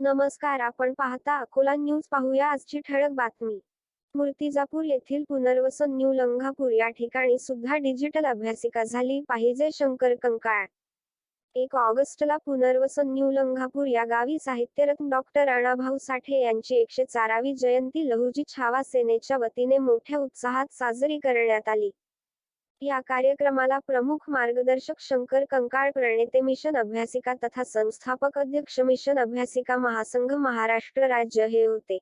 नमस्कार आपण पाहता अकोला न्यूज. पाहूया आजची ठळक बातमी. मूर्तिजापूर येथील पुनर्वसन न्यू लंघापूर या ठिकाणी सुद्धा डिजिटल अभ्यासिका झाली पाहिजे शंकर कंकाळ. एक ऑगस्टला पुनर्वसन न्यू लंघापूर या गावी साहित्यरत्न डॉक्टर अण्णाभाऊ साठे यांची एकशे चारावी जयंती लहुजी छावा सेनेच्या वतीने मोठ्या उत्साहात साजरी करण्यात आली. या कार्यक्रमाला प्रमुख मार्गदर्शक शंकर कंकाळ प्रणेते मिशन अभ्यासिका तथा संस्थापक अध्यक्ष मिशन अभ्यासिका महासंघ महाराष्ट्र राज्य हे होते.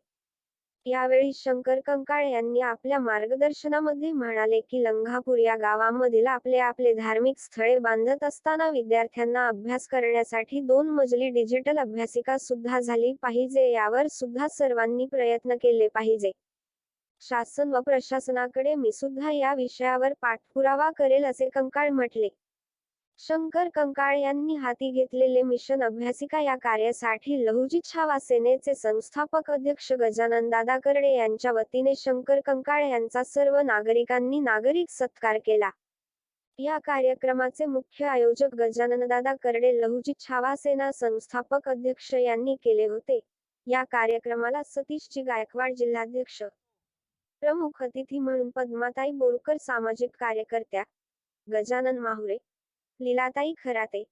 यावेळी शंकर कंकाळ यांनी आपल्या मार्गदर्शनामध्ये म्हणाले की लंघापूर या गावामधील आपले आपले धार्मिक स्थळे बांधत असताना विद्यार्थ्यांना अभ्यास करण्यासाठी दोन मजली डिजिटल अभ्यासिका सुद्धा झाली पाहिजे यावर सुद्धा सर्वांनी प्रयत्न केले पाहिजे. शासन व प्रशासनाकडे मी सुद्धा या विषयावर पाठपुरावा करेल असे कंकाळ म्हटले. शंकर कंकाळ यांनी हाती घेतलेले मिशन अभ्यासिका या कार्यासाठी लहुजी छावा सेनेचे संस्थापक अध्यक्ष गजानन दादा करडे यांच्या वतीने शंकर कंकाळ यांचा सर्व नागरिकांनी नागरिक सत्कार केला. या कार्यक्रमाचे मुख्य आयोजक गजानन दादा करडे लहुजी छावा सेना संस्थापक अध्यक्ष यांनी केले होते. या कार्यक्रमाला सतीशजी गायकवाड जिल्हाध्यक्ष प्रमुख अतिथी म्हणून पद्माताई बोरकर सामाजिक कार्यकर्त्या गजानन माहुरे लीलाताई खराते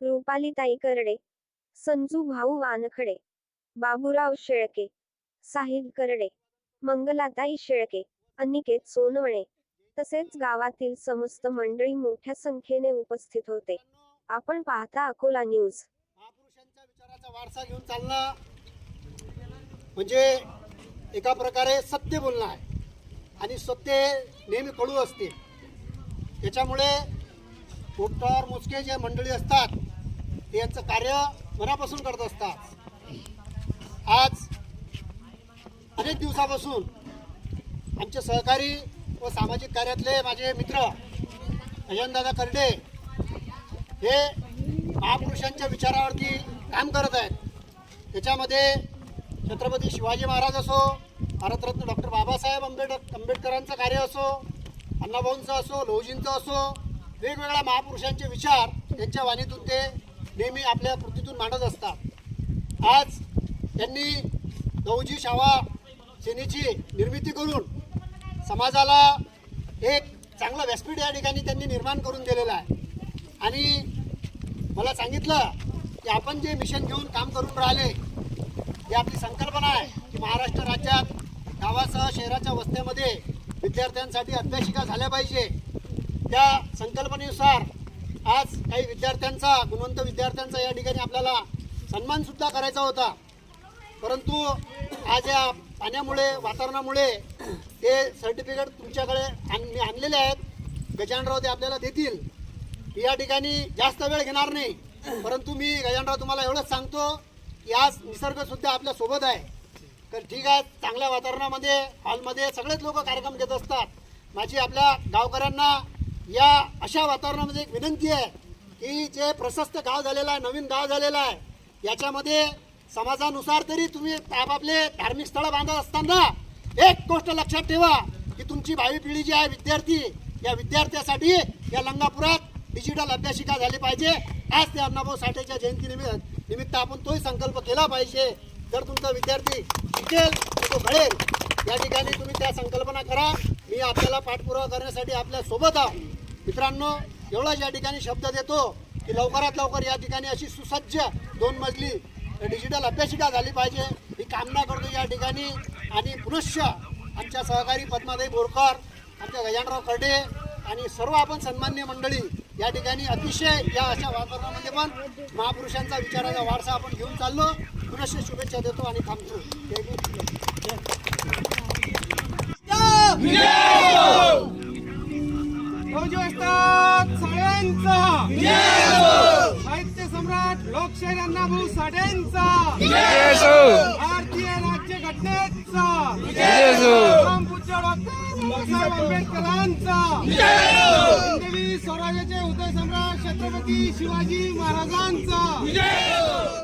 रुपालीताई करडे संजू भाऊ वानखडे बाबूराव शेळके साहिल करडे मंगलाताई शेळके अनिकेत सोनवणे तसेच गावातील समस्त मंडळी मोठ्या संख्येने उपस्थित होते. आपण पाहता अकोला न्यूज. महापुरुषांच्या विचाराचा वारसा घेऊन चालणं म्हणजे एका प्रकारे सत्य बोलणं आहे. आणि सत्य नेहमी कळू असते. त्याच्यामुळे पोटावर मोजके जे मंडळी असतात ते यांचं कार्य मनापासून करत असतात. आज अनेक दिवसापासून आमचे सहकारी व सामाजिक कार्यातले माझे मित्र अजयनदादा करडे हे महापुरुषांच्या विचारावरती काम करत आहेत. त्याच्यामध्ये छत्रपती शिवाजी महाराज असो भारतरत्न डॉक्टर बाबासाहेब आंबेडकर आंबेडकरांचं कार्य असो अण्णाभाऊंचं असो लोहजींचं असो वेगवेगळ्या महापुरुषांचे विचार त्यांच्या वाणीतून ते नेहमी आपल्या कृतीतून मांडत असतात. आज त्यांनी गौजी शावा सेनेची निर्मिती करून समाजाला एक चांगलं व्यासपीठ या ठिकाणी त्यांनी निर्माण करून दिलेलं आहे. आणि मला सांगितलं की आपण जे मिशन घेऊन काम करून राहिले ही आपली संकल्पना आहे की महाराष्ट्र राज्यात गावासह शहराच्या वस्त्यामध्ये विद्यार्थ्यांसाठी अभ्यासिका झाल्या पाहिजे. त्या संकल्पनेनुसार आज काही विद्यार्थ्यांचा गुणवंत विद्यार्थ्यांचा या ठिकाणी आपल्याला सन्मानसुद्धा करायचा होता. परंतु आज या पाण्यामुळे वातावरणामुळे ते सर्टिफिकेट तुमच्याकडे आण मी आणलेले आहेत. गजानराव ते आपल्याला देतील. या ठिकाणी जास्त वेळ घेणार नाही. परंतु मी गजानराव तुम्हाला एवढंच सांगतो की आज निसर्ग सुद्धा आपल्यासोबत आहे. तर ठीक आहे चांगल्या वातावरणामध्ये हॉलमध्ये सगळेच लोक कार्यक्रम घेत असतात. माझी आपल्या गावकऱ्यांना या अशा वातावरणामध्ये एक विनंती आहे की जे प्रशस्त गाव झालेलं आहे नवीन गाव झालेलं आहे याच्यामध्ये समाजानुसार तरी तुम्ही आपापले धार्मिक स्थळं बांधत असताना एक गोष्ट लक्षात ठेवा की तुमची भावी पिढी जी आहे विद्यार्थी या विद्यार्थ्यासाठी या लंगापुरात डिजिटल अभ्यासिका झाली पाहिजे. आज ते अण्णाभाऊ साठेच्या जयंती निमित्त निमित्त आपण तोही संकल्प केला पाहिजे. जर तुमचा विद्यार्थी शिकेल तर तो घडेल. या ठिकाणी तुम्ही त्या संकल्पना करा. मी आपल्याला पाठपुरावा करण्यासाठी आपल्यासोबत आहो मित्रांनो एवढाच या ठिकाणी शब्द देतो की लवकरात लवकर या ठिकाणी अशी सुसज्ज दोन मजली डिजिटल अभ्यासिका झाली पाहिजे. ही कामना करतो या ठिकाणी. आणि पुनश्च आमच्या सहकारी पद्मादेवी बोरकर आमच्या गजानराव कर्डे आणि सर्व आपण सन्मान्य मंडळी या ठिकाणी अतिशय या अशा वातावरणामध्ये पण महापुरुषांचा विचाराचा वारसा आपण घेऊन चाललो. पुनश्च शुभेच्छा देतो आणि थांबतो. असतात सगळ्यांचा साहित्य सम्राट लोकशाही अण्णाभाऊ साठेंचा. भारतीय राज्य घटनेचा. आंबेडकरांचा. देवी स्वराज्याचे उदय सम्राट छत्रपती शिवाजी महाराजांचा.